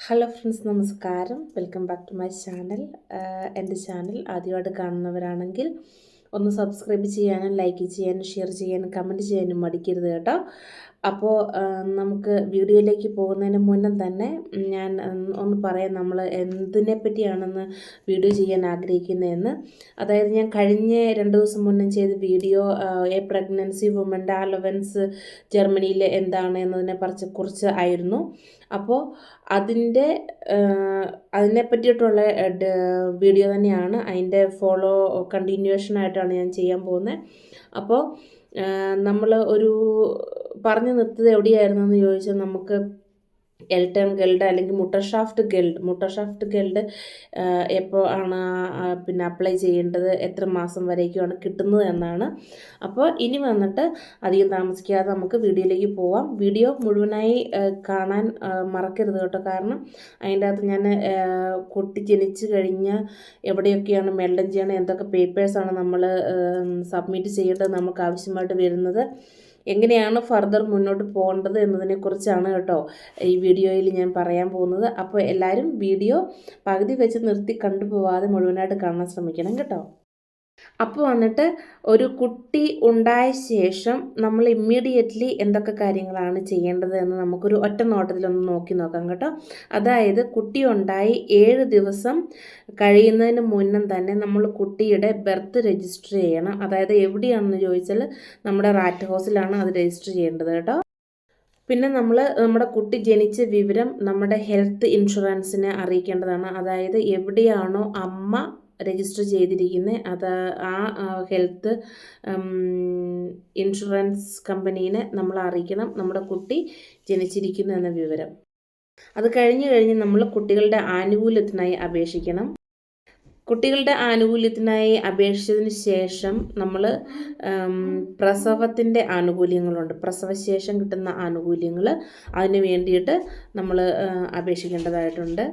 Hello friends നമസ്കാരം. Welcome back to my channel എന്റെ channel ആദ്യമായിട്ട് കാണുന്നവരാണെങ്കിൽ ഒന്ന് സബ്സ്ക്രൈബ് ചെയ്യാനും ലൈക്ക് ചെയ്യാനും ഷെയർ ചെയ്യാനും കമന്റ് ചെയ്യാനും മടിക്കരുത് കേട്ടോ. അപ്പോൾ നമുക്ക് വീഡിയോയിലേക്ക് പോകുന്നതിന് മുന്നേ തന്നെ ഞാൻ ഒന്ന് പറയാം നമ്മൾ എന്തിനെ പറ്റിയാണെന്ന് വീഡിയോ ചെയ്യാൻ ആഗ്രഹിക്കുന്നതെന്ന്. അതായത് ഞാൻ കഴിഞ്ഞ രണ്ട് ദിവസം മുന്നേ ചെയ്ത വീഡിയോ എ പ്രഗ്നൻസി വുമന്റെ അലവൻസ് ജർമ്മനിയിൽ എന്താണ് എന്നതിനെ പറിച്ച് കുറിച്ച് ആയിരുന്നു. അപ്പോൾ അതിന്റെ അതിനെ പറ്റിയിട്ടുള്ള വീഡിയോ തന്നെയാണ്. അതിന്റെ ഫോളോ കണ്ടിന്യൂഷൻ ആയിട്ടാണ് ഞാൻ ചെയ്യാൻ പോകുന്നത്. അപ്പോൾ നമ്മൾ ഒരു പറഞ്ഞു നിർത്തത് എവിടെയായിരുന്നു എന്ന് ചോദിച്ചാൽ നമുക്ക് ടേം ഗൾഡ് അല്ലെങ്കിൽ മുട്ടർഷാഫ്റ്റ് ഗൾഡ് മുട്ടർഷാഫ്റ്റ് ഗൾഡ് എപ്പോൾ ആണ് പിന്നെ അപ്ലൈ ചെയ്യേണ്ടത് എത്ര മാസം വരേക്കുമാണ് കിട്ടുന്നത് എന്നാണ്. അപ്പോൾ ഇനി വന്നിട്ട് അധികം താമസിക്കാതെ നമുക്ക് വീഡിയോയിലേക്ക് പോവാം. വീഡിയോ മുഴുവനായി കാണാൻ മറക്കരുത് കേട്ടോ. കാരണം അതിന്റെ അകത്ത് ഞാൻ കുട്ടി ജനിച്ച് കഴിഞ്ഞ് എവിടെയൊക്കെയാണ് മെൽഡൻ ചെയ്യണം എന്തൊക്കെ പേപ്പേഴ്സാണ് നമ്മൾ സബ്മിറ്റ് ചെയ്യേണ്ടത് നമുക്ക് ആവശ്യമായിട്ട് വരുന്നത്. എങ്ങനെയാണ് ഫർദർ മുന്നോട്ട് പോകേണ്ടത് എന്നതിനെക്കുറിച്ചാണ് കേട്ടോ ഈ വീഡിയോയിൽ ഞാൻ പറയാൻ പോകുന്നത്. അപ്പോൾ എല്ലാവരും വീഡിയോ പകുതി വെച്ച് നിർത്തി കണ്ടുപോവാതെ മുഴുവനായിട്ട് കാണാൻ ശ്രമിക്കണം കേട്ടോ. അപ്പോൾ വന്നിട്ട് ഒരു കുട്ടി ഉണ്ടായ ശേഷം നമ്മൾ ഇമ്മീഡിയറ്റ്ലി എന്തൊക്കെ കാര്യങ്ങളാണ് ചെയ്യേണ്ടത് എന്ന് നമുക്കൊരു ഒറ്റ നോട്ടത്തിലൊന്ന് നോക്കി നോക്കാം കേട്ടോ. അതായത് കുട്ടി ഉണ്ടായി ഏഴ് ദിവസം കഴിയുന്നതിന് മുന്നേ തന്നെ നമ്മൾ കുട്ടിയുടെ ബർത്ത് രജിസ്റ്റർ ചെയ്യണം. അതായത് എവിടെയാണെന്ന് ചോദിച്ചാൽ നമ്മുടെ റാറ്റ് ഹൗസിലാണ് അത് രജിസ്റ്റർ ചെയ്യേണ്ടത് കേട്ടോ. പിന്നെ നമ്മൾ നമ്മുടെ കുട്ടി ജനിച്ച വിവരം നമ്മുടെ ഹെൽത്ത് ഇൻഷുറൻസിനെ അറിയിക്കേണ്ടതാണ്. അതായത് എവിടെയാണോ അമ്മ രജിസ്റ്റർ ചെയ്തിരിക്കുന്നത് അത് ആ ഹെൽത്ത് ഇൻഷുറൻസ് കമ്പനീനെ നമ്മൾ അറിയിക്കണം. നമ്മുടെ കുട്ടി ജനിച്ചിരിക്കുന്നു എന്ന വിവരം. അത് കഴിഞ്ഞ് കഴിഞ്ഞ് നമ്മൾ കുട്ടികളുടെ ആനുകൂല്യത്തിനായി അപേക്ഷിക്കണം. കുട്ടികളുടെ ആനുകൂല്യത്തിനായി അപേക്ഷിച്ചതിന് ശേഷം നമ്മൾ പ്രസവത്തിന്റെ ആനുകൂല്യങ്ങളുണ്ട്. പ്രസവശേഷം കിട്ടുന്ന ആനുകൂല്യങ്ങൾ അതിന് വേണ്ടിയിട്ട് നമ്മൾ അപേക്ഷിക്കേണ്ടതായിട്ടുണ്ട്.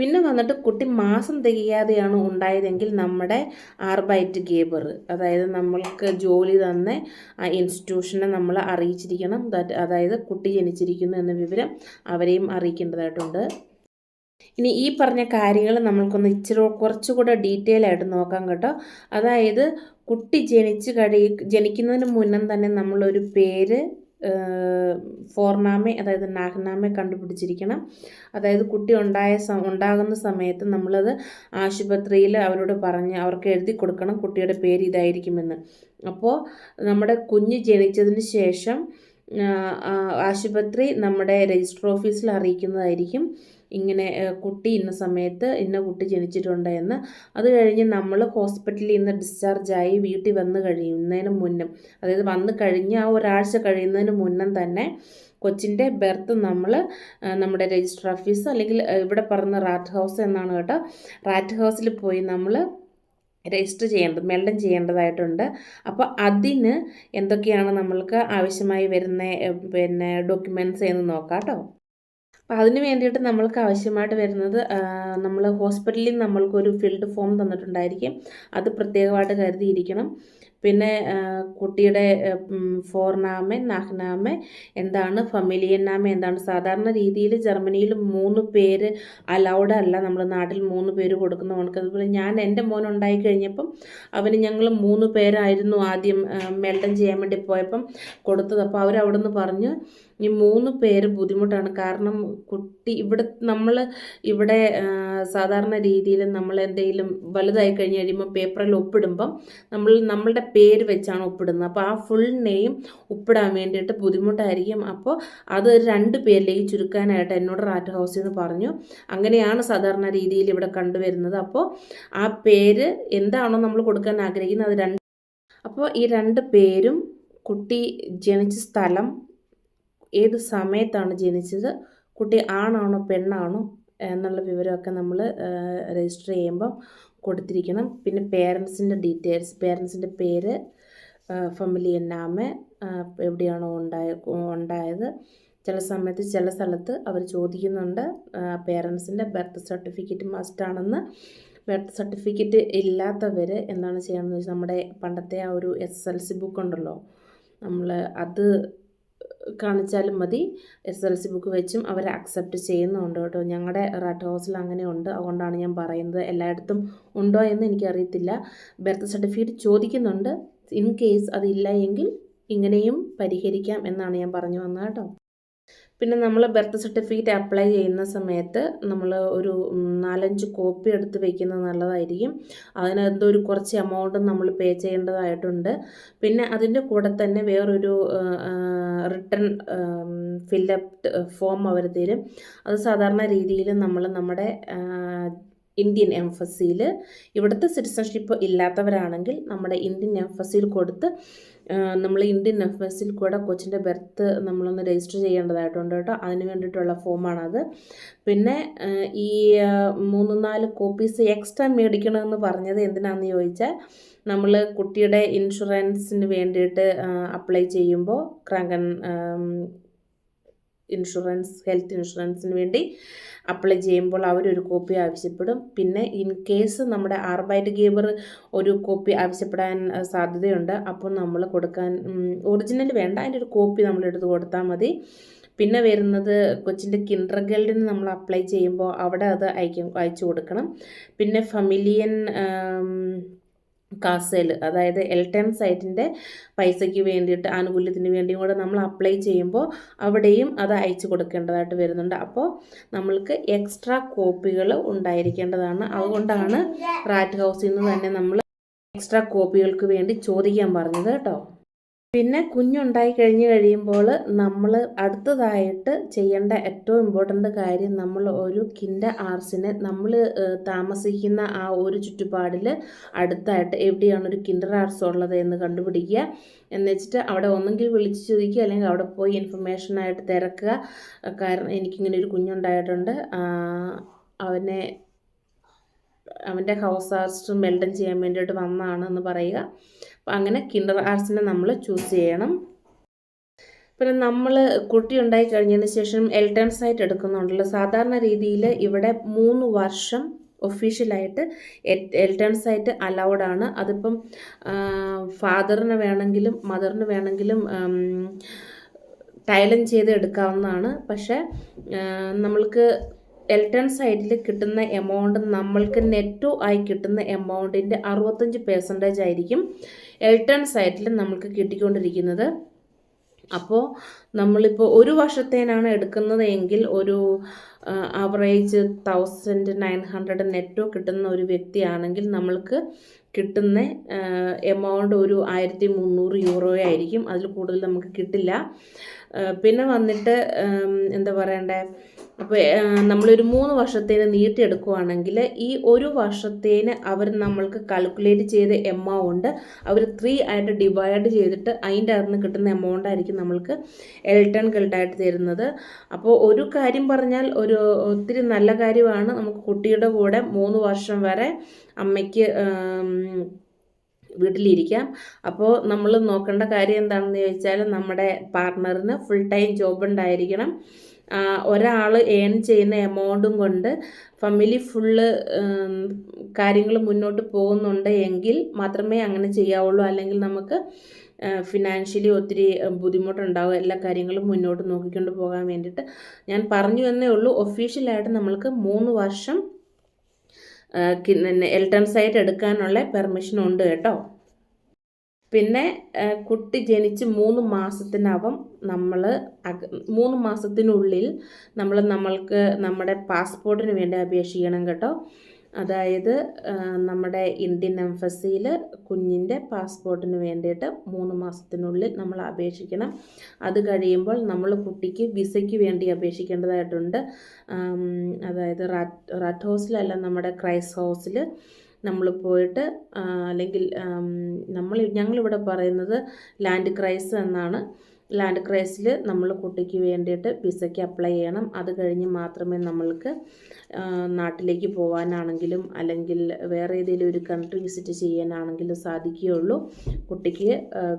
പിന്നെ വന്നിട്ട് കുട്ടി മാസം തികയാതെയാണ് ഉണ്ടായതെങ്കിൽ നമ്മുടെ ആർബൈറ്റ് ഗേബർ അതായത് നമ്മൾക്ക് ജോലി തന്ന ഇൻസ്റ്റിറ്റ്യൂഷനെ നമ്മൾ അറിയിച്ചിരിക്കണം. അതായത് കുട്ടി ജനിച്ചിരിക്കുന്നു എന്ന വിവരം അവരെയും അറിയിക്കേണ്ടതായിട്ടുണ്ട്. ഇനി ഈ പറഞ്ഞ കാര്യങ്ങൾ നമ്മൾക്കൊന്ന് ഇച്ചിരി കുറച്ചുകൂടെ ഡീറ്റെയിൽ ആയിട്ട് നോക്കാം കേട്ടോ. അതായത് കുട്ടി ജനിച്ച് കഴി ജനിക്കുന്നതിന് മുന്നേ തന്നെ നമ്മളൊരു പേര് ഫോർനാമെ അതായത് നാഗ്നാമെ കണ്ടുപിടിച്ചിരിക്കണം. അതായത് കുട്ടി ഉണ്ടായ ഉണ്ടാകുന്ന സമയത്ത് നമ്മളത് ആശുപത്രിയിൽ അവരോട് പറഞ്ഞ് അവർക്ക് എഴുതി കൊടുക്കണം കുട്ടിയുടെ പേര് ഇതായിരിക്കുമെന്ന്. അപ്പോൾ നമ്മുടെ കുഞ്ഞ് ജനിച്ചതിന് ശേഷം ആശുപത്രി നമ്മുടെ രജിസ്റ്റർ ഓഫീസിൽ അറിയിക്കുന്നതായിരിക്കും. ഇങ്ങനെ കുട്ടി ഇന്ന സമയത്ത് ഇന്ന കുട്ടി ജനിച്ചിട്ടുണ്ട് എന്ന്. അത് കഴിഞ്ഞ് നമ്മൾ ഹോസ്പിറ്റലിൽ നിന്ന് ഡിസ്ചാർജായി വീട്ടിൽ വന്ന് കഴിയുന്നതിന് മുന്നും അതായത് വന്ന് കഴിഞ്ഞ് ആ ഒരാഴ്ച കഴിയുന്നതിന് മുന്നം തന്നെ കൊച്ചിന്റെ ബെർത്ത് നമ്മൾ നമ്മുടെ രജിസ്റ്റർ ഓഫീസ് അല്ലെങ്കിൽ ഇവിടെ പറഞ്ഞ റാറ്റ് ഹൗസ് എന്നാണ് കേട്ടോ. റാറ്റ് ഹൗസിൽ പോയി നമ്മൾ രജിസ്റ്റർ ചെയ്യേണ്ടത് മെൽഡൻ ചെയ്യേണ്ടതായിട്ടുണ്ട്. അപ്പോൾ അതിന് എന്തൊക്കെയാണ് നമ്മൾക്ക് ആവശ്യമായി വരുന്ന പിന്നെ ഡോക്യുമെന്റ്സ് എന്ന് നോക്കാം കേട്ടോ. അപ്പോൾ അതിന് വേണ്ടിയിട്ട് നമ്മൾക്ക് ആവശ്യമായിട്ട് വരുന്നത് നമ്മൾ ഹോസ്പിറ്റലിൽ നമ്മൾക്കൊരു ഫിൽഡ് ഫോം തന്നിട്ടുണ്ടായിരിക്കും. അത് പ്രത്യേകമായിട്ട് കരുതിയിരിക്കണം. പിന്നെ കുട്ടിയുടെ ഫോർനാമെ നാഹ്നാമെ എന്താണ് ഫമിലിയൻ നാമെ എന്താണ് സാധാരണ രീതിയിൽ ജർമ്മനിയിൽ മൂന്ന് പേര് അലൗഡ് അല്ല. നമ്മൾ നാട്ടിൽ മൂന്ന് പേര് കൊടുക്കുന്ന കണക്ക്. അതുപോലെ ഞാൻ എന്റെ മോൻ ഉണ്ടായി കഴിഞ്ഞപ്പം അവന് ഞങ്ങൾ മൂന്ന് പേരായിരുന്നു ആദ്യം മെൽഡൻ ചെയ്യാൻ വേണ്ടി പോയപ്പം കൊടുത്തത്. അപ്പോൾ അവരവിടെ നിന്ന് പറഞ്ഞു ഈ മൂന്ന് പേര് ബുദ്ധിമുട്ടാണ്. കാരണം കുട്ടി ഇവിടെ നമ്മൾ ഇവിടെ സാധാരണ രീതിയിൽ നമ്മൾ എന്തെങ്കിലും വലുതായി കഴിഞ്ഞ് കഴിയുമ്പോൾ പേപ്പറിൽ ഒപ്പിടുമ്പം നമ്മൾ നമ്മളുടെ പേര് വെച്ചാണ് ഒപ്പിടുന്നത്. അപ്പോൾ ആ ഫുൾ നെയിം ഒപ്പിടാൻ വേണ്ടിയിട്ട് ബുദ്ധിമുട്ടായിരിക്കും. അപ്പോൾ അത് രണ്ട് പേരിലേക്ക് ചുരുക്കാനായിട്ട് എന്നോട് റാറ്റ് ഹൗസിൽ നിന്ന് പറഞ്ഞു. അങ്ങനെയാണ് സാധാരണ രീതിയിൽ ഇവിടെ കണ്ടുവരുന്നത്. അപ്പോൾ ആ പേര് എന്താണോ നമ്മൾ കൊടുക്കാൻ ആഗ്രഹിക്കുന്നത് അത് രണ്ട് അപ്പോൾ ഈ രണ്ട് പേരും കുട്ടി ജനിച്ച സ്ഥലം ഏത് സമയത്താണ് ജനിച്ചത്? കുട്ടി ആണാണോ പെണ്ണാണോ എന്നുള്ള വിവരമൊക്കെ നമ്മൾ രജിസ്റ്റർ ചെയ്യുമ്പം കൊടുത്തിരിക്കണം. പിന്നെ പേരൻസിന്റെ ഡീറ്റെയിൽസ് പേരൻസിന്റെ പേര് ഫാമിലി നാമ എവിടെയാണോ ഉണ്ടായ ഉണ്ടായത്. ചില സമയത്ത് ചില സ്ഥലത്ത് അവർ ചോദിക്കുന്നുണ്ട് പേരൻസിന്റെ ബർത്ത് സർട്ടിഫിക്കറ്റ് മസ്റ്റാണെന്ന് ബർത്ത് സർട്ടിഫിക്കറ്റ് ഇല്ലാത്തവർ എന്താണ് ചെയ്യണമെന്ന് വെച്ചാൽ നമ്മുടെ പണ്ടത്തെ ആ ഒരു S S L C book ഉണ്ടല്ലോ നമ്മൾ അത് കാണിച്ചാലും മതി. എസ് എൽ സി ബുക്ക് വെച്ചും അവർ അക്സെപ്റ്റ് ചെയ്യുന്നുണ്ട് കേട്ടോ. ഞങ്ങളുടെ റെഡ് ഹൗസിൽ അങ്ങനെ ഉണ്ട് അതുകൊണ്ടാണ് ഞാൻ പറയുന്നത്. എല്ലായിടത്തും ഉണ്ടോ എന്ന് എനിക്കറിയത്തില്ല. ബർത്ത് സർട്ടിഫിക്കറ്റ് ചോദിക്കുന്നുണ്ട്. ഇൻ കേസ് അതില്ല എങ്കിൽ ഇങ്ങനെയും പരിഹരിക്കാം എന്നാണ് ഞാൻ പറഞ്ഞു വന്നത് കേട്ടോ. പിന്നെ നമ്മൾ ബർത്ത് സർട്ടിഫിക്കറ്റ് അപ്ലൈ ചെയ്യുന്ന സമയത്ത് നമ്മൾ ഒരു നാലഞ്ച് കോപ്പി എടുത്ത് വയ്ക്കുന്നത് നല്ലതായിരിക്കും. അതിന് എന്തോ ഒരു കുറച്ച് എമൗണ്ട് നമ്മൾ പേ ചെയ്യേണ്ടതായിട്ടുണ്ട്. പിന്നെ അതിന്റെ കൂടെ തന്നെ വേറൊരു റിട്ടേൺ ഫില്ലപ്പ് ഫോം അവർ തരും. അത് സാധാരണ രീതിയിൽ നമ്മൾ നമ്മുടെ ഇന്ത്യൻ എംഫസിയിൽ ഇവിടുത്തെ സിറ്റിസൺഷിപ്പ് ഇല്ലാത്തവരാണെങ്കിൽ നമ്മുടെ ഇന്ത്യൻ എംഫസിയിൽ കൊടുത്ത് നമ്മൾ ഇന്ത്യൻ എംഫസിൽ കൂടെ കൊച്ചിന്റെ ബെർത്ത് നമ്മളൊന്ന് രജിസ്റ്റർ ചെയ്യേണ്ടതായിട്ടുണ്ട് കേട്ടോ. അതിന് വേണ്ടിയിട്ടുള്ള ഫോമാണത് പിന്നെ ഈ മൂന്ന് നാല് കോപ്പീസ് എക്സ്ട്രാ മേടിക്കണമെന്ന് പറഞ്ഞത് എന്തിനാണെന്ന് ചോദിച്ചാൽ നമ്മൾ കുട്ടിയുടെ ഇൻഷുറൻസിന് വേണ്ടിയിട്ട് അപ്ലൈ ചെയ്യുമ്പോൾ ക്രാങ്കൻ ഇൻഷുറൻസ് ഹെൽത്ത് ഇൻഷുറൻസിന് വേണ്ടി അപ്ലൈ ചെയ്യുമ്പോൾ അവരൊരു കോപ്പി ആവശ്യപ്പെടും. പിന്നെ ഇൻ കേസ് നമ്മുടെ ആർബൈറ്റ് ഗീവർ ഒരു കോപ്പി ആവശ്യപ്പെടാൻ സാധ്യതയുണ്ട്. അപ്പോൾ നമ്മൾ കൊടുക്കാൻ ഒറിജിനൽ വേണ്ട. അതിന്റെ ഒരു കോപ്പി നമ്മൾ എടുത്ത് കൊടുത്താൽ മതി. പിന്നെ വരുന്നത് കൊച്ചിന്റെ കിൻഡർ ഗൈഡിന് നമ്മൾ അപ്ലൈ ചെയ്യുമ്പോൾ അവിടെ അത് അയക്കും അയച്ചു കൊടുക്കണം. പിന്നെ ഫമിലിയൻ കാസേൽ അതായത് എൽ ടെൻ സൈറ്റിന്റെ പൈസയ്ക്ക് വേണ്ടിയിട്ട് ആനുകൂല്യത്തിന് വേണ്ടിയും കൂടെ നമ്മൾ അപ്ലൈ ചെയ്യുമ്പോൾ അവിടെയും അത് അയച്ചു കൊടുക്കേണ്ടതായിട്ട് വരുന്നുണ്ട്. അപ്പോൾ നമ്മൾക്ക് എക്സ്ട്രാ കോപ്പികൾ ഉണ്ടായിരിക്കേണ്ടതാണ്. അതുകൊണ്ടാണ് റാറ്റ് ഹൗസിൽ നിന്ന് തന്നെ നമ്മൾ എക്സ്ട്രാ കോപ്പികൾക്ക് വേണ്ടി ചോദിക്കാൻ പറഞ്ഞത് കേട്ടോ. പിന്നെ കുഞ്ഞുണ്ടായി കഴിഞ്ഞ് കഴിയുമ്പോൾ നമ്മൾ അടുത്തതായിട്ട് ചെയ്യേണ്ട ഏറ്റവും ഇമ്പോർട്ടന്റ് കാര്യം നമ്മൾ ഒരു കിൻഡ ആർസിനെ നമ്മൾ താമസിക്കുന്ന ആ ഒരു ചുറ്റുപാടിൽ അടുത്തായിട്ട് എവിടെയാണ് ഒരു കിൻഡർ ആർസ് ഉള്ളത് എന്ന് കണ്ടുപിടിക്കുക. എന്ന് വെച്ചിട്ട് അവിടെ ഒന്നെങ്കിൽ വിളിച്ച് ചോദിക്കുക അല്ലെങ്കിൽ അവിടെ പോയി ഇൻഫർമേഷനായിട്ട് തിരക്കുക. കാരണം എനിക്കിങ്ങനെ ഒരു കുഞ്ഞുണ്ടായിട്ടുണ്ട്. അവനെ അവന്റെ ഹൗസ് ആർസ്റ്റ് മെൽഡൻ ചെയ്യാൻ വേണ്ടിയിട്ട് വന്നതാണ് എന്ന് പറയുക. അപ്പോൾ അങ്ങനെ കിൻഡർ ആർട്സിനെ നമ്മൾ ചൂസ് ചെയ്യണം. പിന്നെ നമ്മൾ കുട്ടി ഉണ്ടായി കഴിഞ്ഞതിന് ശേഷം എൽട്ടേൺസ് ആയിട്ട് എടുക്കുന്നുണ്ടല്ലോ. സാധാരണ രീതിയിൽ ഇവിടെ മൂന്ന് വർഷം ഒഫീഷ്യലായിട്ട് എൽട്ടേൺസ് ആയിട്ട് അലൗഡ് ആണ്. അതിപ്പം ഫാദറിന് വേണമെങ്കിലും മദറിന് വേണമെങ്കിലും ടൈലൻ ചെയ്ത് എടുക്കാവുന്നതാണ്. പക്ഷേ നമ്മൾക്ക് എൽട്ടൺ സൈറ്റിൽ കിട്ടുന്ന എമൗണ്ട് നമ്മൾക്ക് നെറ്റോ ആയി കിട്ടുന്ന എമൗണ്ടിന്റെ അറുപത്തഞ്ച് പെർസെന്റേജ് ആയിരിക്കും. എൽട്ടൺ സൈറ്റിൽ നമ്മൾക്ക് കിട്ടിക്കൊണ്ടിരിക്കുന്നത്. അപ്പോൾ നമ്മളിപ്പോൾ ഒരു വർഷത്തേനാണ് എടുക്കുന്നത് എങ്കിൽ ഒരു ആവറേജ് തൗസൻഡ് നയൻ ഹൺഡ്രഡ് നെറ്റോ കിട്ടുന്ന ഒരു വ്യക്തിയാണെങ്കിൽ നമ്മൾക്ക് കിട്ടുന്ന എമൗണ്ട് ഒരു ആയിരത്തി മുന്നൂറ് യൂറോ ആയിരിക്കും. അതിൽ കൂടുതൽ നമുക്ക് കിട്ടില്ല. പിന്നെ വന്നിട്ട് എന്താ പറയണ്ടേ? അപ്പോൾ നമ്മളൊരു മൂന്ന് വർഷത്തേന് നീട്ടിയെടുക്കുവാണെങ്കിൽ ഈ ഒരു വർഷത്തേന് അവർ നമ്മൾക്ക് കാൽക്കുലേറ്റ് ചെയ്ത എമൗണ്ട് അവർ ത്രീ ആയിട്ട് ഡിവൈഡ് ചെയ്തിട്ട് അതിന്റെ അകത്ത് നിന്ന് കിട്ടുന്ന എമൗണ്ട് ആയിരിക്കും നമ്മൾക്ക് എൽട്ടൺ ഗിൽഡായിട്ട് തരുന്നത്. അപ്പോൾ ഒരു കാര്യം പറഞ്ഞാൽ ഒരു ഒത്തിരി നല്ല കാര്യമാണ്. നമുക്ക് കുട്ടിയുടെ കൂടെ മൂന്ന് വർഷം വരെ അമ്മയ്ക്ക് വീട്ടിലിരിക്കാം. അപ്പോൾ നമ്മൾ നോക്കേണ്ട കാര്യം എന്താണെന്ന് ചോദിച്ചാൽ നമ്മുടെ പാർട്ട്ണറിന് ഫുൾ ടൈം ജോബ് ഉണ്ടായിരിക്കണം. ഒരാൾ ഏൺ ചെയ്യുന്ന എമൗണ്ടും കൊണ്ട് ഫാമിലി ഫുള്ള് കാര്യങ്ങൾ മുന്നോട്ട് പോകുന്നുണ്ട് എങ്കിൽ മാത്രമേ അങ്ങനെ ചെയ്യാവുള്ളൂ. അല്ലെങ്കിൽ നമുക്ക് ഫിനാൻഷ്യലി ഒത്തിരി ബുദ്ധിമുട്ടുണ്ടാവും. എല്ലാ കാര്യങ്ങളും മുന്നോട്ട് നോക്കിക്കൊണ്ട് പോകാൻ വേണ്ടിയിട്ട്. ഞാൻ പറഞ്ഞു എന്നേ ഉള്ളൂ ഒഫീഷ്യലായിട്ട് നമ്മൾക്ക് മൂന്ന് വർഷം എൽട്ടൺ സൈറ്റ് എടുക്കാനുള്ള പെർമിഷൻ ഉണ്ട് കേട്ടോ. പിന്നെ കുട്ടി ജനിച്ച് മൂന്ന് മാസത്തിനകം നമ്മൾ മൂന്ന് മാസത്തിനുള്ളിൽ നമ്മൾ നമ്മൾക്ക് നമ്മുടെ പാസ്പോർട്ടിന് വേണ്ടി അപേക്ഷിക്കണം കേട്ടോ. അതായത് നമ്മുടെ ഇന്ത്യൻ എംഫസിയിൽ കുഞ്ഞിന്റെ പാസ്പോർട്ടിന് വേണ്ടിയിട്ട് മൂന്ന് മാസത്തിനുള്ളിൽ നമ്മൾ അപേക്ഷിക്കണം. അത് കഴിയുമ്പോൾ നമ്മൾ കുട്ടിക്ക് വിസയ്ക്ക് വേണ്ടി അപേക്ഷിക്കേണ്ടതായിട്ടുണ്ട്. അതായത് റാറ്റ് റാറ്റ് ഹൗസിലല്ല നമ്മുടെ ക്രൈസ് ഹൗസിൽ നമ്മൾ പോയിട്ട് അല്ലെങ്കിൽ നമ്മൾ ഞങ്ങളിവിടെ പറയുന്നത് ലാൻഡ് ക്രൈസ് എന്നാണ്. ലാൻഡ് ക്രൈസിൽ നമ്മൾ കുട്ടിക്ക് വേണ്ടിയിട്ട് വിസയ്ക്ക് അപ്ലൈ ചെയ്യണം. അത് കഴിഞ്ഞ് മാത്രമേ നമ്മൾക്ക് നാട്ടിലേക്ക് പോകാനാണെങ്കിലും അല്ലെങ്കിൽ വേറെ ഏതെങ്കിലും ഒരു കൺട്രി വിസിറ്റ് ചെയ്യാനാണെങ്കിലും സാധിക്കുകയുള്ളൂ. കുട്ടിക്ക്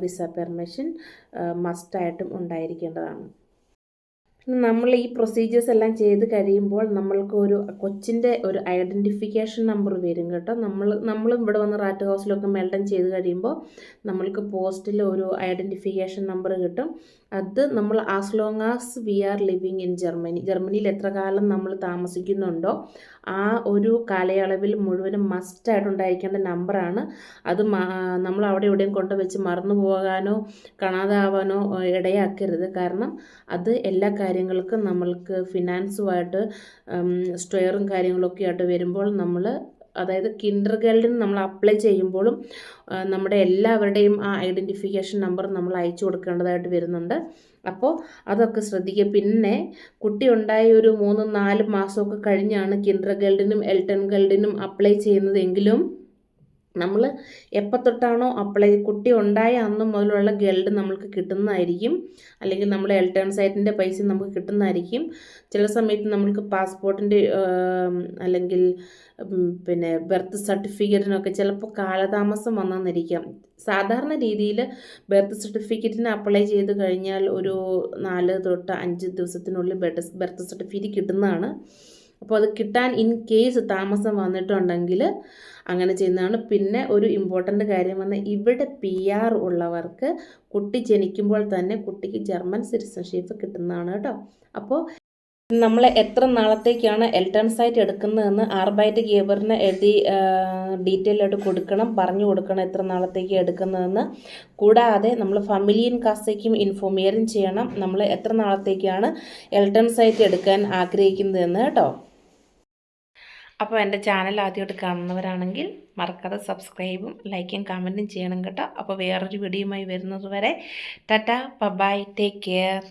വിസ പെർമിഷൻ മസ്റ്റായിട്ടും ഉണ്ടായിരിക്കേണ്ടതാണ്. നമ്മൾ ഈ പ്രൊസീജിയേഴ്സ് എല്ലാം ചെയ്ത് കഴിയുമ്പോൾ നമ്മൾക്ക് ഒരു കൊച്ചിന്റെ ഒരു ഐഡന്റിഫിക്കേഷൻ നമ്പർ വരും കേട്ടോ. നമ്മൾ നമ്മൾ ഇവിടെ വന്ന് റാറ്റ് ഹൗസിലൊക്കെ മെൽഡൻ ചെയ്ത് കഴിയുമ്പോൾ നമ്മൾക്ക് പോസ്റ്റിൽ ഒരു ഐഡന്റിഫിക്കേഷൻ നമ്പർ കിട്ടും. അത് നമ്മൾ as long as we are living in Germany ജർമ്മനിയിൽ എത്ര കാലം നമ്മൾ താമസിക്കുന്നുണ്ടോ ആ ഒരു കാലയളവിൽ മുഴുവനും മസ്റ്റായിട്ടുണ്ടായിരിക്കേണ്ട നമ്പറാണ് അത് നമ്മൾ അവിടെ എവിടെയും കൊണ്ടുവച്ച് മറന്നു പോകാനോ കാണാതാവാനോ ഇടയാക്കരുത്. കാരണം അത് എല്ലാ കാര്യങ്ങൾക്കും നമ്മൾക്ക് ഫിനാൻസുമായിട്ട് സ്റ്റെയറും കാര്യങ്ങളൊക്കെ ആയിട്ട് വരുമ്പോൾ നമ്മൾ അതായത് കിൻഡർ ഗൈഡിന് നമ്മൾ അപ്ലൈ ചെയ്യുമ്പോഴും നമ്മുടെ എല്ലാവരുടെയും ആ ഐഡന്റിഫിക്കേഷൻ നമ്പർ നമ്മൾ അയച്ചു കൊടുക്കേണ്ടതായിട്ട് വരുന്നുണ്ട്. അപ്പോൾ അതൊക്കെ ശ്രദ്ധിക്കുക. പിന്നെ കുട്ടി ഉണ്ടായ ഒരു മൂന്ന് നാല് മാസമൊക്കെ കഴിഞ്ഞാണ് കിൻഡർ ഗൈഡിനും എൽട്ടൺ ഗൈഡിനും അപ്ലൈ ചെയ്യുന്നതെങ്കിലും നമ്മൾ എപ്പോൾ തൊട്ടാണോ അപ്ലൈ കുട്ടി ഉണ്ടായ അന്ന് മുതലുള്ള ഗൾഡ് നമ്മൾക്ക് കിട്ടുന്നതായിരിക്കും. അല്ലെങ്കിൽ നമ്മൾ എൽട്ടേൺ സൈറ്റിന്റെ പൈസ നമുക്ക് കിട്ടുന്നതായിരിക്കും. ചില സമയത്ത് നമ്മൾക്ക് പാസ്പോർട്ടിന്റെ അല്ലെങ്കിൽ പിന്നെ ബർത്ത് സർട്ടിഫിക്കറ്റിനൊക്കെ ചിലപ്പോൾ കാലതാമസം വന്നെന്നിരിക്കാം. സാധാരണ രീതിയിൽ ബർത്ത് സർട്ടിഫിക്കറ്റിന് അപ്ലൈ ചെയ്ത് കഴിഞ്ഞാൽ ഒരു നാല് തൊട്ട് അഞ്ച് ദിവസത്തിനുള്ളിൽ ബർത്ത് സർട്ടിഫിക്കറ്റ് കിട്ടുന്നതാണ്. അപ്പോൾ അത് കിട്ടാൻ ഇൻ കേസ് താമസം വന്നിട്ടുണ്ടെങ്കിൽ അങ്ങനെ ചെയ്യുന്നതാണ്. പിന്നെ ഒരു ഇമ്പോർട്ടന്റ് കാര്യം വന്ന് ഇവിടെ പി ആർ ഉള്ളവർക്ക് കുട്ടി ജനിക്കുമ്പോൾ തന്നെ കുട്ടിക്ക് ജർമ്മൻ സിറ്റിസൺഷിപ്പ് കിട്ടുന്നതാണ് കേട്ടോ. അപ്പോൾ നമ്മൾ എത്ര നാളത്തേക്കാണ് എൽട്ടൺ സൈറ്റ് എടുക്കുന്നതെന്ന് ആർബൈറ്റ് ഗേബറിന് എഴുതി ഡീറ്റെയിൽ ആയിട്ട് കൊടുക്കണം പറഞ്ഞു കൊടുക്കണം എത്ര നാളത്തേക്ക് എടുക്കുന്നതെന്ന്. കൂടാതെ നമ്മൾ ഫമിലിയൻ കാസയ്ക്കും ഇൻഫോമിയറും ചെയ്യണം. നമ്മൾ എത്ര നാളത്തേക്കാണ് എൽട്ടൺ സൈറ്റ് എടുക്കാൻ ആഗ്രഹിക്കുന്നതെന്ന് കേട്ടോ. അപ്പോൾ എന്റെ ചാനൽ ആദ്യമായിട്ട് കാണുന്നവരാണെങ്കിൽ മറക്കാതെ സബ്സ്ക്രൈബും ലൈക്കും കമന്റും ചെയ്യണം കേട്ടോ. അപ്പോൾ വേറൊരു വീഡിയോയുമായി വരുന്നത് വരെ. Tata bye take care